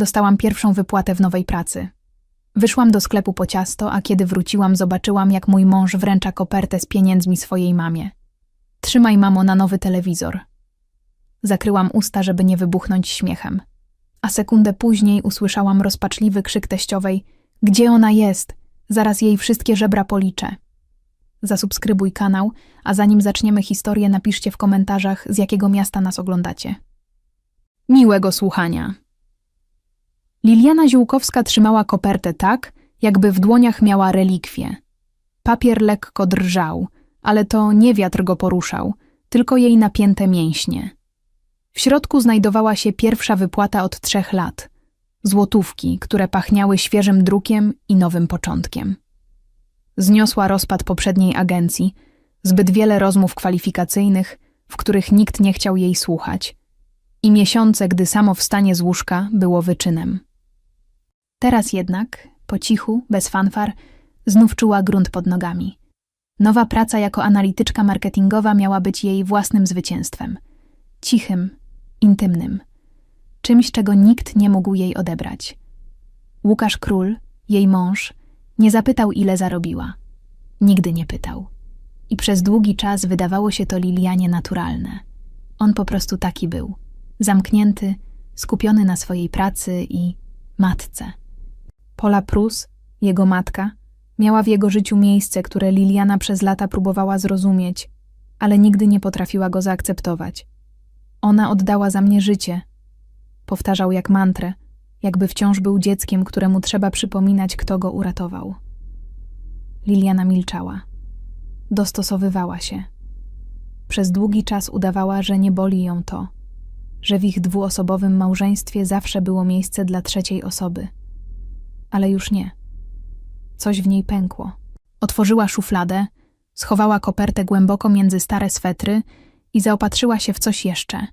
Dostałam pierwszą wypłatę w nowej pracy. Wyszłam do sklepu po ciasto, a kiedy wróciłam, zobaczyłam, jak mój mąż wręcza kopertę z pieniędzmi swojej mamie. Trzymaj, mamo, na nowy telewizor. Zakryłam usta, żeby nie wybuchnąć śmiechem. A sekundę później usłyszałam rozpaczliwy krzyk teściowej: Gdzie ona jest? Zaraz jej wszystkie żebra policzę. Zasubskrybuj kanał, a zanim zaczniemy historię, napiszcie w komentarzach, z jakiego miasta nas oglądacie. Miłego słuchania. Liliana Ziółkowska trzymała kopertę tak, jakby w dłoniach miała relikwię. Papier lekko drżał, ale to nie wiatr go poruszał, tylko jej napięte mięśnie. W środku znajdowała się pierwsza wypłata od trzech lat. Złotówki, które pachniały świeżym drukiem i nowym początkiem. Zniosła rozpad poprzedniej agencji, zbyt wiele rozmów kwalifikacyjnych, w których nikt nie chciał jej słuchać, i miesiące, gdy samo wstanie z łóżka było wyczynem. Teraz jednak, po cichu, bez fanfar, znów czuła grunt pod nogami. Nowa praca jako analityczka marketingowa miała być jej własnym zwycięstwem. Cichym, intymnym. Czymś, czego nikt nie mógł jej odebrać. Łukasz Król, jej mąż, nie zapytał, ile zarobiła. Nigdy nie pytał. I przez długi czas wydawało się to Lilianie naturalne. On po prostu taki był. Zamknięty, skupiony na swojej pracy i matce. Pola Prus, jego matka, miała w jego życiu miejsce, które Liliana przez lata próbowała zrozumieć, ale nigdy nie potrafiła go zaakceptować. Ona oddała za mnie życie. Powtarzał jak mantrę, jakby wciąż był dzieckiem, któremu trzeba przypominać, kto go uratował. Liliana milczała. Dostosowywała się. Przez długi czas udawała, że nie boli ją to, że w ich dwuosobowym małżeństwie zawsze było miejsce dla trzeciej osoby. Ale już nie. Coś w niej pękło. Otworzyła szufladę, schowała kopertę głęboko między stare swetry i zaopatrzyła się w coś jeszcze.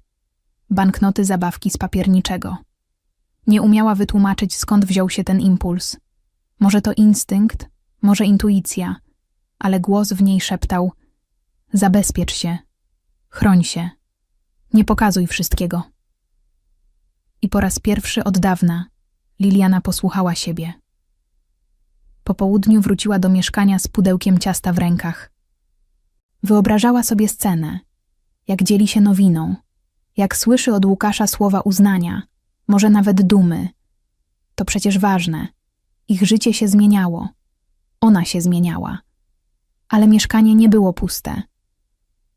Banknoty zabawki z papierniczego. Nie umiała wytłumaczyć, skąd wziął się ten impuls. Może to instynkt, może intuicja, ale głos w niej szeptał: Zabezpiecz się, chroń się, nie pokazuj wszystkiego. I po raz pierwszy od dawna Liliana posłuchała siebie. Po południu wróciła do mieszkania z pudełkiem ciasta w rękach. Wyobrażała sobie scenę, jak dzieli się nowiną, jak słyszy od Łukasza słowa uznania, może nawet dumy. To przecież ważne. Ich życie się zmieniało. Ona się zmieniała. Ale mieszkanie nie było puste.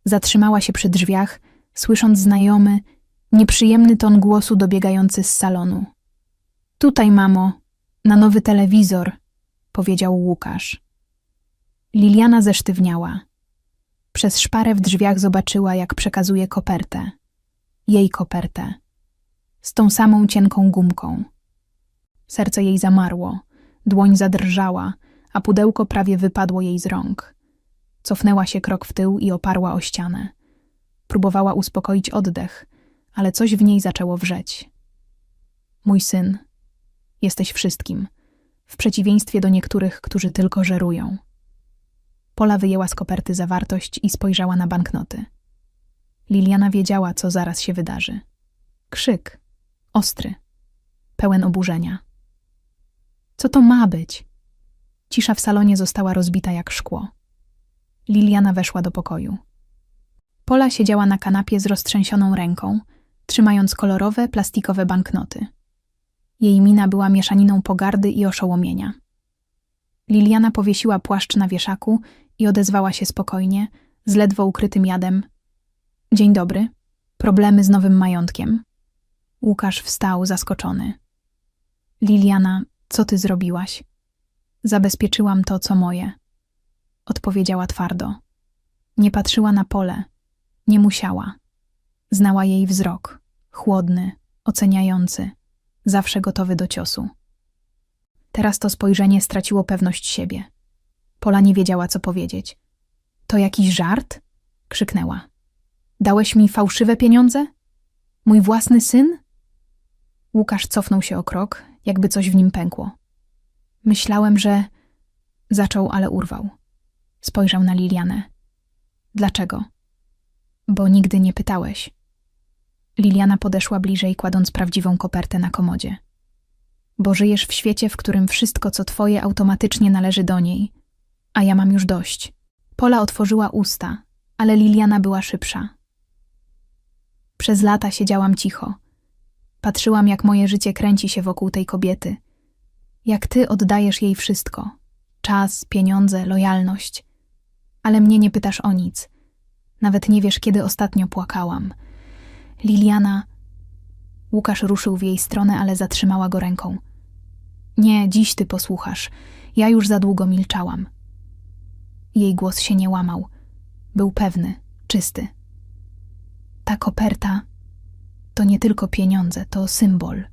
Zatrzymała się przy drzwiach, słysząc znajomy, nieprzyjemny ton głosu dobiegający z salonu. Tutaj, mamo, na nowy telewizor, powiedział Łukasz. Liliana zesztywniała. Przez szparę w drzwiach zobaczyła, jak przekazuje kopertę. Jej kopertę. Z tą samą cienką gumką. Serce jej zamarło, dłoń zadrżała, a pudełko prawie wypadło jej z rąk. Cofnęła się krok w tył i oparła o ścianę. Próbowała uspokoić oddech, ale coś w niej zaczęło wrzeć. Mój syn, jesteś wszystkim, w przeciwieństwie do niektórych, którzy tylko żerują. Pola wyjęła z koperty zawartość i spojrzała na banknoty. Liliana wiedziała, co zaraz się wydarzy. Krzyk, ostry, pełen oburzenia. Co to ma być? Cisza w salonie została rozbita jak szkło. Liliana weszła do pokoju. Pola siedziała na kanapie z roztrzęsioną ręką, trzymając kolorowe, plastikowe banknoty. Jej mina była mieszaniną pogardy i oszołomienia. Liliana powiesiła płaszcz na wieszaku i odezwała się spokojnie, z ledwo ukrytym jadem. Dzień dobry. Problemy z nowym majątkiem. Łukasz wstał zaskoczony. Liliana, co ty zrobiłaś? Zabezpieczyłam to, co moje. Odpowiedziała twardo. Nie patrzyła na pole. Nie musiała. Znała jej wzrok. Chłodny, oceniający, zawsze gotowy do ciosu. Teraz to spojrzenie straciło pewność siebie. Pola nie wiedziała, co powiedzieć. To jakiś żart? krzyknęła. Dałeś mi fałszywe pieniądze? Mój własny syn? Łukasz cofnął się o krok, jakby coś w nim pękło. Myślałem, że. Zaczął, ale urwał. Spojrzał na Lilianę. Dlaczego? Bo nigdy nie pytałeś. Liliana podeszła bliżej, kładąc prawdziwą kopertę na komodzie. bo żyjesz w świecie, w którym wszystko, co twoje, automatycznie należy do niej, a ja mam już dość. Pola otworzyła usta, ale Liliana była szybsza. Przez lata siedziałam cicho. Patrzyłam, jak moje życie kręci się wokół tej kobiety. Jak ty oddajesz jej wszystko: czas, pieniądze, lojalność. Ale mnie nie pytasz o nic. Nawet nie wiesz, kiedy ostatnio płakałam. Liliana. Łukasz ruszył w jej stronę, ale zatrzymała go ręką. Nie, dziś ty posłuchasz. Ja już za długo milczałam. Jej głos się nie łamał. Był pewny, czysty. Ta koperta to nie tylko pieniądze, to symbol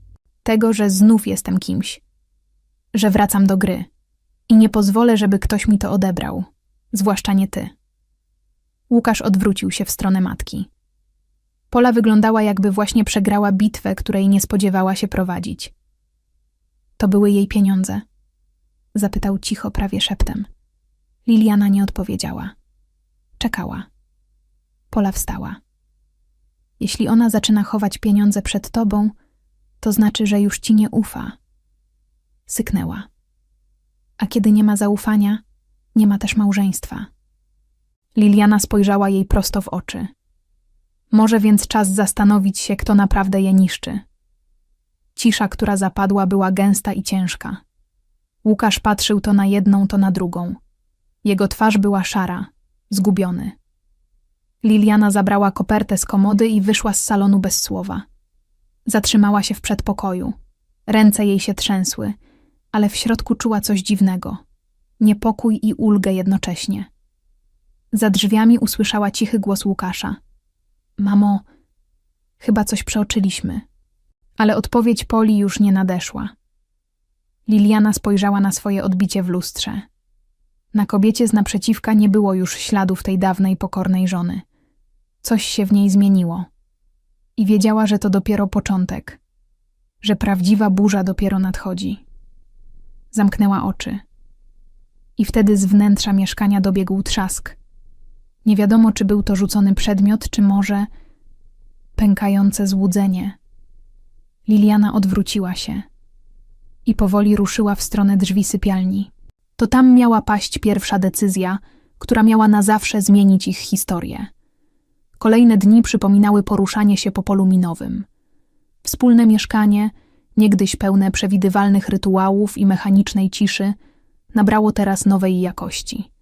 tego, że znów jestem kimś, że wracam do gry i nie pozwolę, żeby ktoś mi to odebrał, zwłaszcza nie ty. Łukasz odwrócił się w stronę matki. Pola wyglądała, jakby właśnie przegrała bitwę, której nie spodziewała się prowadzić. To były jej pieniądze? Zapytał cicho, prawie szeptem. Liliana nie odpowiedziała. Czekała. Pola wstała. Jeśli ona zaczyna chować pieniądze przed tobą, to znaczy, że już ci nie ufa. Syknęła. A kiedy nie ma zaufania, nie ma też małżeństwa. Liliana spojrzała jej prosto w oczy. Może więc czas zastanowić się, kto naprawdę je niszczy. Cisza, która zapadła, była gęsta i ciężka. Łukasz patrzył to na jedną, to na drugą. Jego twarz była szara, zgubiony. Liliana zabrała kopertę z komody i wyszła z salonu bez słowa. Zatrzymała się w przedpokoju. Ręce jej się trzęsły, ale w środku czuła coś dziwnego. Niepokój i ulgę jednocześnie. Za drzwiami usłyszała cichy głos Łukasza. Mamo, chyba coś przeoczyliśmy. Ale odpowiedź Poli już nie nadeszła. Liliana spojrzała na swoje odbicie w lustrze. Na kobiecie z naprzeciwka nie było już śladów tej dawnej pokornej żony. Coś się w niej zmieniło. I wiedziała, że to dopiero początek, że prawdziwa burza dopiero nadchodzi. Zamknęła oczy. I wtedy z wnętrza mieszkania dobiegł trzask. Nie wiadomo, czy był to rzucony przedmiot, czy może pękające złudzenie. Liliana odwróciła się i powoli ruszyła w stronę drzwi sypialni. To tam miała paść pierwsza decyzja, która miała na zawsze zmienić ich historię. Kolejne dni przypominały poruszanie się po polu minowym. Wspólne mieszkanie, niegdyś pełne przewidywalnych rytuałów i mechanicznej ciszy, nabrało teraz nowej jakości.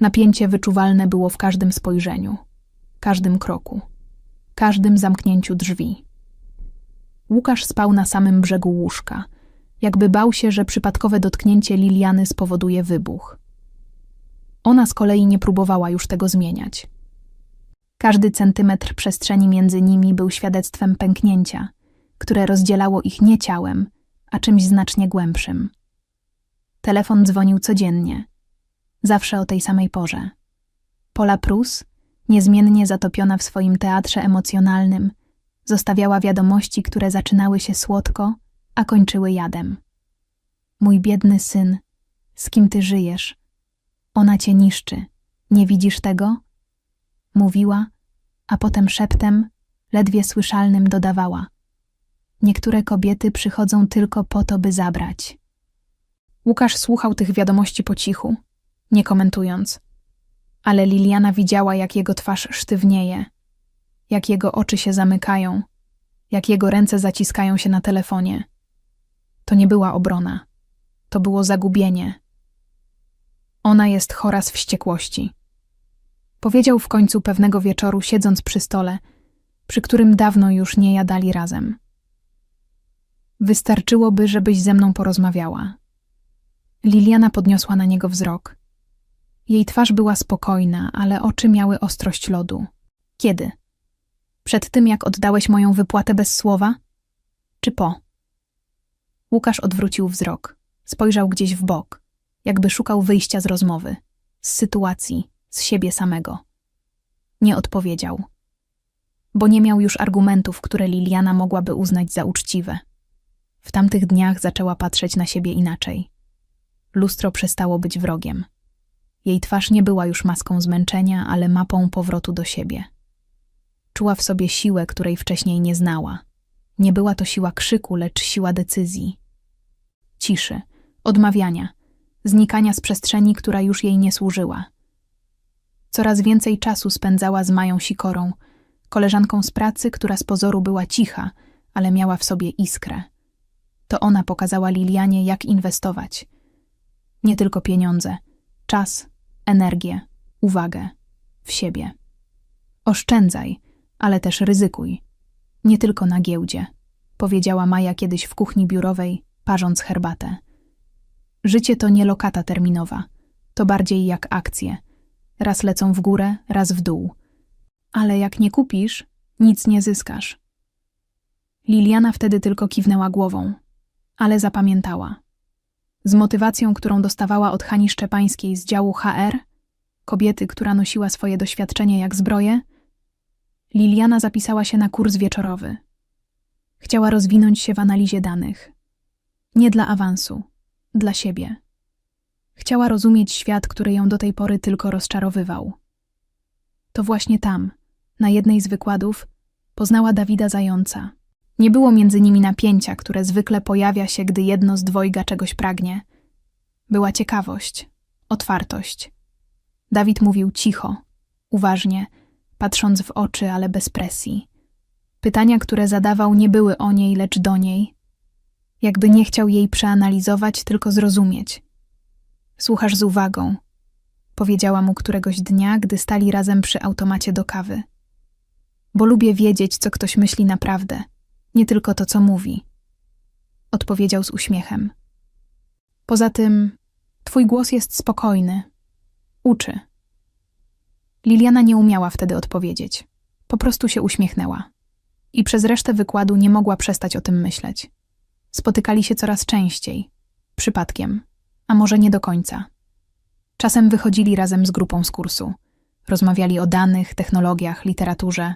Napięcie wyczuwalne było w każdym spojrzeniu, każdym kroku, każdym zamknięciu drzwi. Łukasz spał na samym brzegu łóżka, jakby bał się, że przypadkowe dotknięcie Liliany spowoduje wybuch. Ona z kolei nie próbowała już tego zmieniać. Każdy centymetr przestrzeni między nimi był świadectwem pęknięcia, które rozdzielało ich nie ciałem, a czymś znacznie głębszym. Telefon dzwonił codziennie, zawsze o tej samej porze. Pola Prus, niezmiennie zatopiona w swoim teatrze emocjonalnym, zostawiała wiadomości, które zaczynały się słodko, a kończyły jadem. Mój biedny syn, z kim ty żyjesz? Ona cię niszczy. Nie widzisz tego? Mówiła, a potem szeptem, ledwie słyszalnym dodawała. Niektóre kobiety przychodzą tylko po to, by zabrać. Łukasz słuchał tych wiadomości po cichu, nie komentując. Ale Liliana widziała, jak jego twarz sztywnieje, jak jego oczy się zamykają, jak jego ręce zaciskają się na telefonie. To nie była obrona, to było zagubienie. Ona jest chora z wściekłości. Powiedział w końcu pewnego wieczoru, siedząc przy stole, przy którym dawno już nie jadali razem. Wystarczyłoby, żebyś ze mną porozmawiała. Liliana podniosła na niego wzrok. Jej twarz była spokojna, ale oczy miały ostrość lodu. Kiedy? Przed tym, jak oddałeś moją wypłatę bez słowa? Czy po? Łukasz odwrócił wzrok. Spojrzał gdzieś w bok, jakby szukał wyjścia z rozmowy, z sytuacji, z siebie samego. Nie odpowiedział, bo nie miał już argumentów, które Liliana mogłaby uznać za uczciwe. W tamtych dniach zaczęła patrzeć na siebie inaczej. Lustro przestało być wrogiem. Jej twarz nie była już maską zmęczenia, ale mapą powrotu do siebie. Czuła w sobie siłę, której wcześniej nie znała. Nie była to siła krzyku, lecz siła decyzji. ciszy, odmawiania, znikania z przestrzeni, która już jej nie służyła. Coraz więcej czasu spędzała z Mają Sikorą, koleżanką z pracy, która z pozoru była cicha, ale miała w sobie iskrę. To ona pokazała Lilianie, jak inwestować. Nie tylko pieniądze, czas, energię, uwagę w siebie. Oszczędzaj, ale też ryzykuj. Nie tylko na giełdzie, powiedziała Maja kiedyś w kuchni biurowej, parząc herbatę. Życie to nie lokata terminowa, to bardziej jak akcje. Raz lecą w górę, raz w dół. Ale jak nie kupisz, nic nie zyskasz. Liliana wtedy tylko kiwnęła głową, ale zapamiętała. Z motywacją, którą dostawała od Hani Szczepańskiej z działu HR, kobiety, która nosiła swoje doświadczenie jak zbroję, Liliana zapisała się na kurs wieczorowy. Chciała rozwinąć się w analizie danych. Nie dla awansu, dla siebie. Chciała rozumieć świat, który ją do tej pory tylko rozczarowywał. To właśnie tam, na jednej z wykładów, poznała Dawida Zająca. Nie było między nimi napięcia, które zwykle pojawia się, gdy jedno z dwojga czegoś pragnie. Była ciekawość, otwartość. Dawid mówił cicho, uważnie, patrząc w oczy, ale bez presji. Pytania, które zadawał, nie były o niej, lecz do niej. Jakby nie chciał jej przeanalizować, tylko zrozumieć. Słuchasz z uwagą, powiedziała mu któregoś dnia, gdy stali razem przy automacie do kawy. Bo lubię wiedzieć, co ktoś myśli naprawdę, nie tylko to, co mówi. Odpowiedział z uśmiechem. Poza tym, twój głos jest spokojny. Uczy. Liliana nie umiała wtedy odpowiedzieć. Po prostu się uśmiechnęła. I przez resztę wykładu nie mogła przestać o tym myśleć. Spotykali się coraz częściej. Przypadkiem. A może nie do końca. Czasem wychodzili razem z grupą z kursu. Rozmawiali o danych, technologiach, literaturze.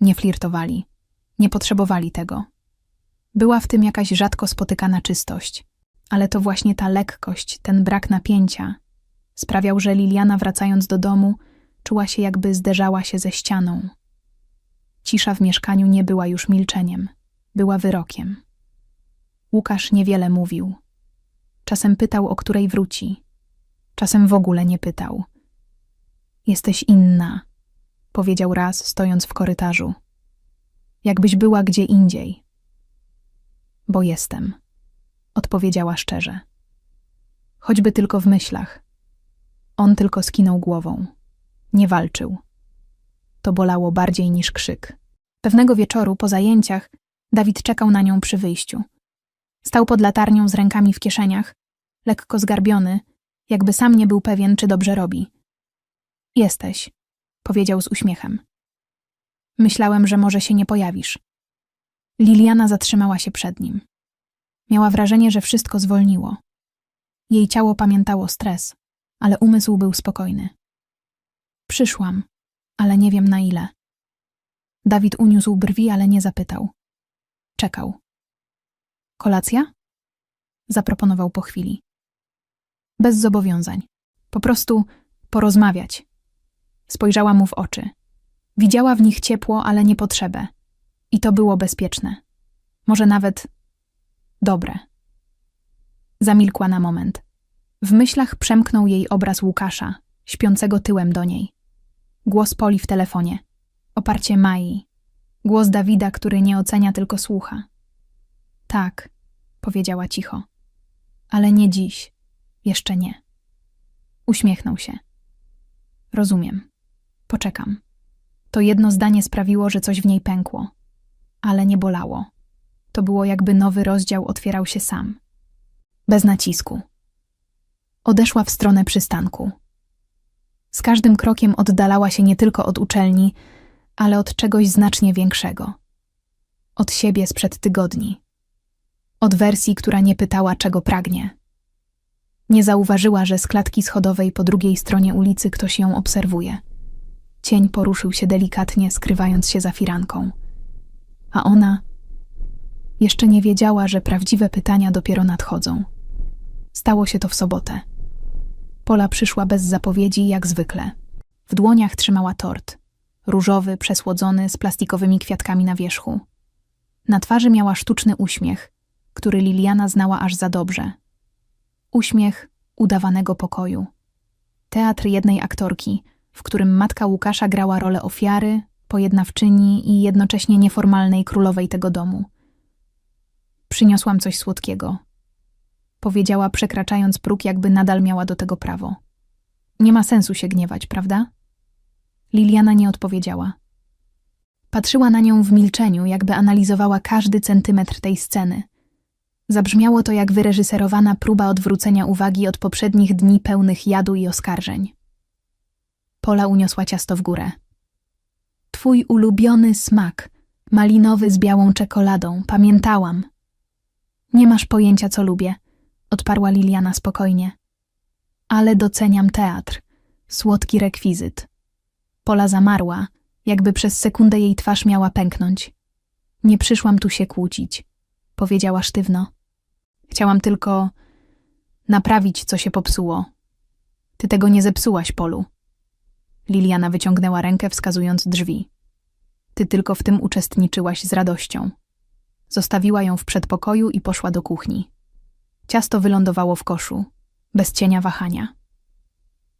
Nie flirtowali. Nie potrzebowali tego. Była w tym jakaś rzadko spotykana czystość. Ale to właśnie ta lekkość, ten brak napięcia sprawiał, że Liliana wracając do domu czuła się jakby zderzała się ze ścianą. Cisza w mieszkaniu nie była już milczeniem, była wyrokiem. Łukasz niewiele mówił. Czasem pytał, o której wróci. Czasem w ogóle nie pytał. Jesteś inna, powiedział raz, stojąc w korytarzu. Jakbyś była gdzie indziej. Bo jestem, odpowiedziała szczerze. Choćby tylko w myślach. On tylko skinął głową. Nie walczył. To bolało bardziej niż krzyk. Pewnego wieczoru, po zajęciach, Dawid czekał na nią przy wyjściu. Stał pod latarnią z rękami w kieszeniach, lekko zgarbiony, jakby sam nie był pewien, czy dobrze robi. Jesteś, powiedział z uśmiechem. Myślałem, że może się nie pojawisz. Liliana zatrzymała się przed nim. Miała wrażenie, że wszystko zwolniło. Jej ciało pamiętało stres, ale umysł był spokojny. Przyszłam, ale nie wiem na ile. Dawid uniósł brwi, ale nie zapytał. Czekał. Kolacja? Zaproponował po chwili. Bez zobowiązań. Po prostu porozmawiać. Spojrzała mu w oczy. Widziała w nich ciepło, ale nie potrzebę. I to było bezpieczne. Może nawet dobre. Zamilkła na moment. W myślach przemknął jej obraz Łukasza, śpiącego tyłem do niej. Głos Poli w telefonie. Oparcie Mai. Głos Dawida, który nie ocenia, tylko słucha. Tak, powiedziała cicho. Ale nie dziś. Jeszcze nie. Uśmiechnął się. Rozumiem. Poczekam. To jedno zdanie sprawiło, że coś w niej pękło. Ale nie bolało. To było jakby nowy rozdział otwierał się sam. Bez nacisku. Odeszła w stronę przystanku. Z każdym krokiem oddalała się nie tylko od uczelni, ale od czegoś znacznie większego. Od siebie sprzed tygodni. Od wersji, która nie pytała, czego pragnie. Nie zauważyła, że z klatki schodowej po drugiej stronie ulicy ktoś ją obserwuje. Cień poruszył się delikatnie, skrywając się za firanką. A ona jeszcze nie wiedziała, że prawdziwe pytania dopiero nadchodzą. Stało się to w sobotę. Pola przyszła bez zapowiedzi, jak zwykle. W dłoniach trzymała tort. Różowy, przesłodzony, z plastikowymi kwiatkami na wierzchu. Na twarzy miała sztuczny uśmiech, który Liliana znała aż za dobrze, Uśmiech udawanego pokoju. Teatr jednej aktorki, w którym matka Łukasza grała rolę ofiary, pojednawczyni i jednocześnie nieformalnej królowej tego domu. Przyniosłam coś słodkiego. Powiedziała, przekraczając próg, jakby nadal miała do tego prawo. Nie ma sensu się gniewać, prawda? Liliana nie odpowiedziała. Patrzyła na nią w milczeniu, jakby analizowała każdy centymetr tej sceny. Zabrzmiało to jak wyreżyserowana próba odwrócenia uwagi od poprzednich dni pełnych jadu i oskarżeń. Pola uniosła ciasto w górę. Twój ulubiony smak, malinowy z białą czekoladą, pamiętałam. Nie masz pojęcia, co lubię, odparła Liliana spokojnie. Ale doceniam teatr, słodki rekwizyt. Pola zamarła, jakby przez sekundę jej twarz miała pęknąć. Nie przyszłam tu się kłócić, powiedziała sztywno. Chciałam tylko naprawić, co się popsuło. Ty tego nie zepsułaś, Polu. Liliana wyciągnęła rękę, wskazując drzwi. Ty tylko w tym uczestniczyłaś z radością. Zostawiła ją w przedpokoju i poszła do kuchni. Ciasto wylądowało w koszu, bez cienia wahania.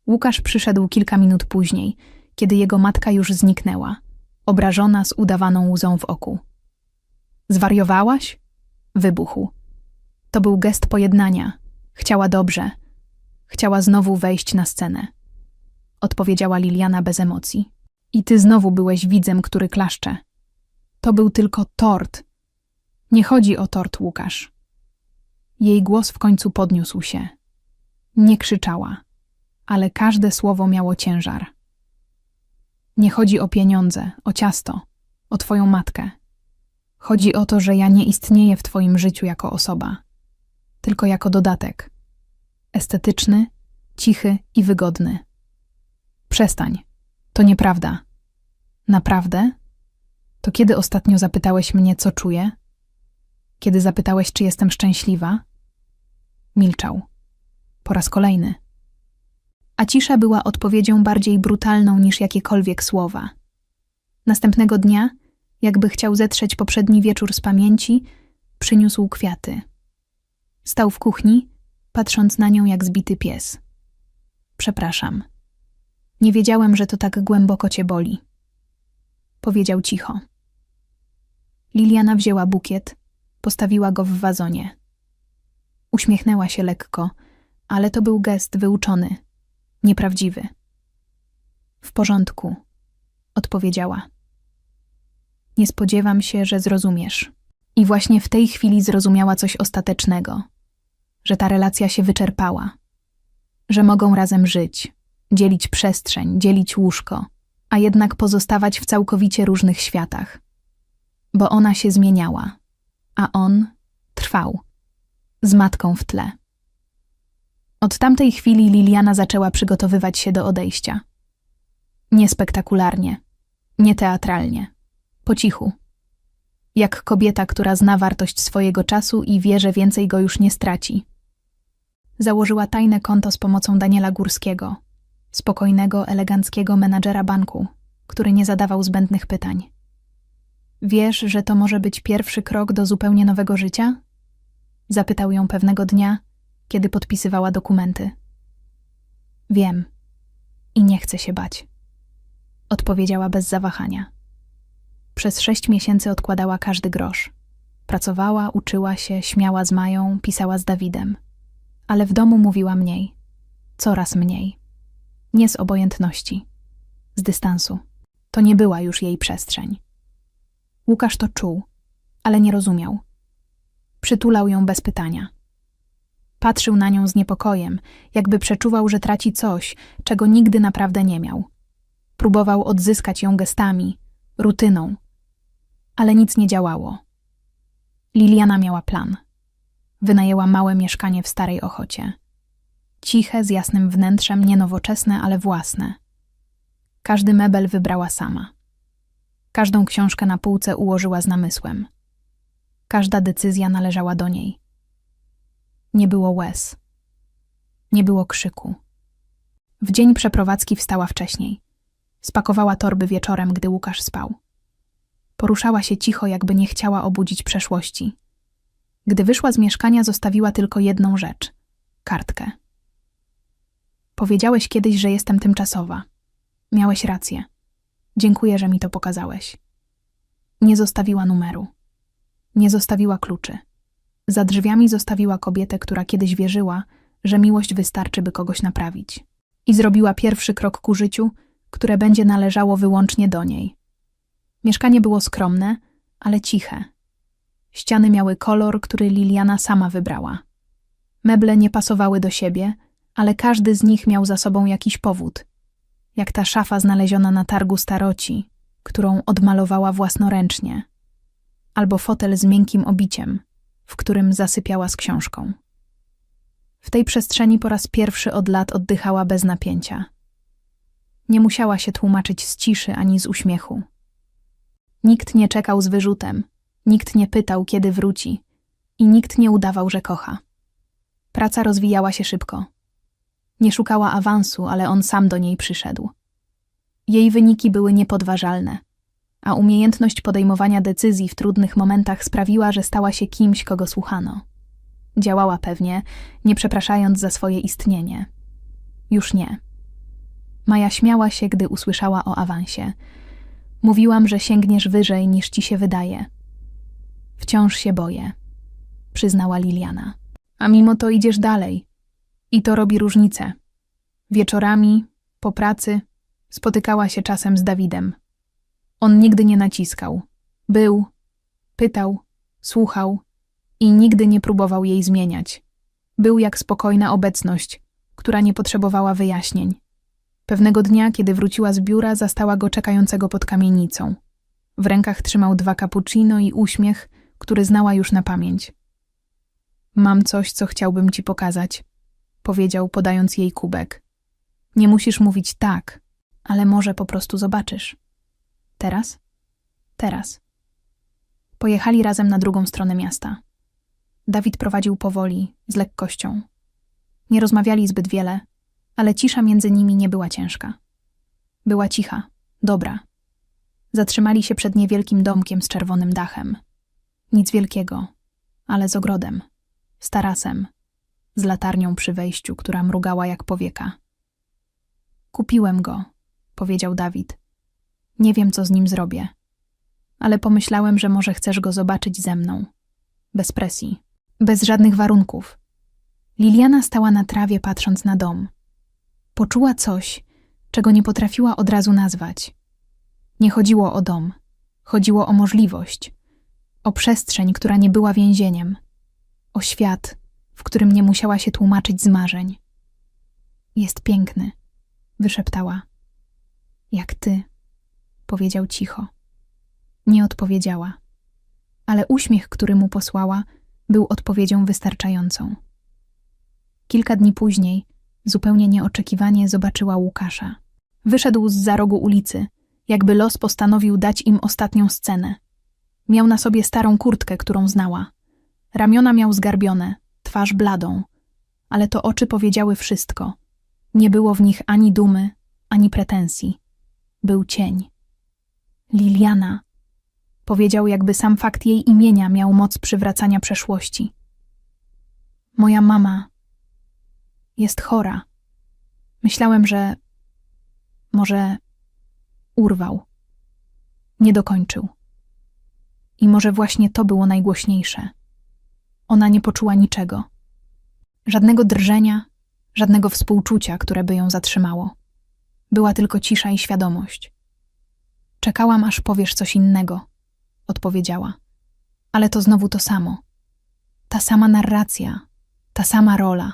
Łukasz przyszedł kilka minut później, kiedy jego matka już zniknęła, obrażona z udawaną łzą w oku. Zwariowałaś? Wybuchł. To był gest pojednania. Chciała dobrze. Chciała znowu wejść na scenę. Odpowiedziała Liliana bez emocji. I ty znowu byłeś widzem, który klaszcze. To był tylko tort. Nie chodzi o tort, Łukasz. Jej głos w końcu podniósł się. Nie krzyczała, ale każde słowo miało ciężar. Nie chodzi o pieniądze, o ciasto, o twoją matkę. Chodzi o to, że ja nie istnieję w twoim życiu jako osoba, tylko jako dodatek. Estetyczny, cichy i wygodny. Przestań. To nieprawda. Naprawdę? To kiedy ostatnio zapytałeś mnie, co czuję? Kiedy zapytałeś, czy jestem szczęśliwa? Milczał. Po raz kolejny. A cisza była odpowiedzią bardziej brutalną niż jakiekolwiek słowa. Następnego dnia, jakby chciał zetrzeć poprzedni wieczór z pamięci, przyniósł kwiaty. Stał w kuchni, patrząc na nią jak zbity pies. Przepraszam. Nie wiedziałem, że to tak głęboko cię boli. Powiedział cicho. Liliana wzięła bukiet, postawiła go w wazonie. Uśmiechnęła się lekko, ale to był gest wyuczony, nieprawdziwy. W porządku, odpowiedziała. Nie spodziewam się, że zrozumiesz. I właśnie w tej chwili zrozumiała coś ostatecznego, że ta relacja się wyczerpała, że mogą razem żyć, dzielić przestrzeń, dzielić łóżko, a jednak pozostawać w całkowicie różnych światach. Bo ona się zmieniała, a on trwał, z matką w tle. Od tamtej chwili Liliana zaczęła przygotowywać się do odejścia. Niespektakularnie, nieteatralnie, po cichu. Jak kobieta, która zna wartość swojego czasu i wie, że więcej go już nie straci. Założyła tajne konto z pomocą Daniela Górskiego, spokojnego, eleganckiego menadżera banku, który nie zadawał zbędnych pytań. Wiesz, że to może być pierwszy krok do zupełnie nowego życia? Zapytał ją pewnego dnia, kiedy podpisywała dokumenty. Wiem i nie chcę się bać. Odpowiedziała bez zawahania. Przez sześć miesięcy odkładała każdy grosz. Pracowała, uczyła się, śmiała z Mają, pisała z Dawidem. Ale w domu mówiła mniej. Coraz mniej. Nie z obojętności. Z dystansu. To nie była już jej przestrzeń. Łukasz to czuł, ale nie rozumiał. Przytulał ją bez pytania. Patrzył na nią z niepokojem, jakby przeczuwał, że traci coś, czego nigdy naprawdę nie miał. Próbował odzyskać ją gestami, rutyną, ale nic nie działało. Liliana miała plan. Wynajęła małe mieszkanie w Starej Ochocie. Ciche, z jasnym wnętrzem, nienowoczesne, ale własne. Każdy mebel wybrała sama. Każdą książkę na półce ułożyła z namysłem. Każda decyzja należała do niej. Nie było łez. Nie było krzyku. W dzień przeprowadzki wstała wcześniej. Spakowała torby wieczorem, gdy Łukasz spał. Poruszała się cicho, jakby nie chciała obudzić przeszłości. Gdy wyszła z mieszkania, zostawiła tylko jedną rzecz kartkę. Powiedziałeś kiedyś, że jestem tymczasowa. Miałeś rację. Dziękuję, że mi to pokazałeś. Nie zostawiła numeru. Nie zostawiła kluczy. Za drzwiami zostawiła kobietę, która kiedyś wierzyła, że miłość wystarczy, by kogoś naprawić. I zrobiła pierwszy krok ku życiu, które będzie należało wyłącznie do niej. Mieszkanie było skromne, ale ciche. Ściany miały kolor, który Liliana sama wybrała. Meble nie pasowały do siebie, ale każdy z nich miał za sobą jakiś powód. Jak ta szafa znaleziona na targu staroci, którą odmalowała własnoręcznie. Albo fotel z miękkim obiciem, w którym zasypiała z książką. W tej przestrzeni po raz pierwszy od lat oddychała bez napięcia. Nie musiała się tłumaczyć z ciszy ani z uśmiechu. Nikt nie czekał z wyrzutem, nikt nie pytał, kiedy wróci i nikt nie udawał, że kocha. Praca rozwijała się szybko. Nie szukała awansu, ale on sam do niej przyszedł. Jej wyniki były niepodważalne, a umiejętność podejmowania decyzji w trudnych momentach sprawiła, że stała się kimś, kogo słuchano. Działała pewnie, nie przepraszając za swoje istnienie. Już nie. Maja śmiała się, gdy usłyszała o awansie. Mówiłam, że sięgniesz wyżej niż ci się wydaje. Wciąż się boję, przyznała Liliana. A mimo to idziesz dalej. I to robi różnicę. Wieczorami, po pracy, spotykała się czasem z Dawidem. On nigdy nie naciskał. Był, pytał, słuchał i nigdy nie próbował jej zmieniać. Był jak spokojna obecność, która nie potrzebowała wyjaśnień. Pewnego dnia, kiedy wróciła z biura, zastała go czekającego pod kamienicą. W rękach trzymał dwa cappuccino i uśmiech, który znała już na pamięć. Mam coś, co chciałbym ci pokazać, powiedział, podając jej kubek. Nie musisz mówić tak, ale może po prostu zobaczysz. Teraz? Teraz. Pojechali razem na drugą stronę miasta. Dawid prowadził powoli, z lekkością. Nie rozmawiali zbyt wiele, ale cisza między nimi nie była ciężka. Była cicha, dobra. Zatrzymali się przed niewielkim domkiem z czerwonym dachem. Nic wielkiego, ale z ogrodem, z tarasem, z latarnią przy wejściu, która mrugała jak powieka. Kupiłem go, powiedział Dawid. Nie wiem, co z nim zrobię, ale pomyślałem, że może chcesz go zobaczyć ze mną. Bez presji, bez żadnych warunków. Liliana stała na trawie, patrząc na dom. Poczuła coś, czego nie potrafiła od razu nazwać. Nie chodziło o dom, chodziło o możliwość, o przestrzeń, która nie była więzieniem, o świat, w którym nie musiała się tłumaczyć z marzeń. Jest piękny, wyszeptała. Jak ty, powiedział cicho. Nie odpowiedziała, ale uśmiech, który mu posłała, był odpowiedzią wystarczającą. Kilka dni później, zupełnie nieoczekiwanie, zobaczyła Łukasza. Wyszedł z za rogu ulicy, jakby los postanowił dać im ostatnią scenę. Miał na sobie starą kurtkę, którą znała. Ramiona miał zgarbione, twarz bladą, ale to oczy powiedziały wszystko. Nie było w nich ani dumy, ani pretensji. Był cień. Liliana, powiedział, jakby sam fakt jej imienia miał moc przywracania przeszłości. Moja mama jest chora. Myślałem, że może urwał. Nie dokończył. I może właśnie to było najgłośniejsze. Ona nie poczuła niczego. Żadnego drżenia, żadnego współczucia, które by ją zatrzymało. Była tylko cisza i świadomość. Czekałam, aż powiesz coś innego, odpowiedziała. Ale to znowu to samo. Ta sama narracja, ta sama rola.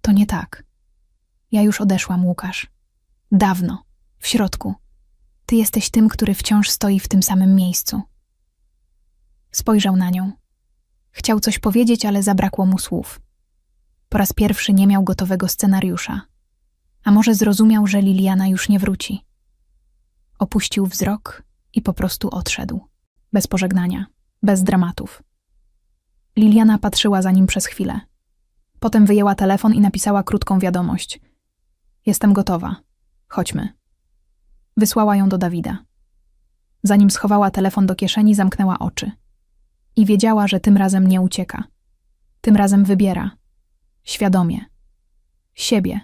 To nie tak. Ja już odeszłam, Łukasz. Dawno, w środku. Ty jesteś tym, który wciąż stoi w tym samym miejscu. Spojrzał na nią. Chciał coś powiedzieć, ale zabrakło mu słów. Po raz pierwszy nie miał gotowego scenariusza. A może zrozumiał, że Liliana już nie wróci. Opuścił wzrok i po prostu odszedł. Bez pożegnania, bez dramatów. Liliana patrzyła za nim przez chwilę. Potem wyjęła telefon i napisała krótką wiadomość. Jestem gotowa. Chodźmy. Wysłała ją do Dawida. Zanim schowała telefon do kieszeni, zamknęła oczy. I wiedziała, że tym razem nie ucieka. Tym razem wybiera. Świadomie. Siebie.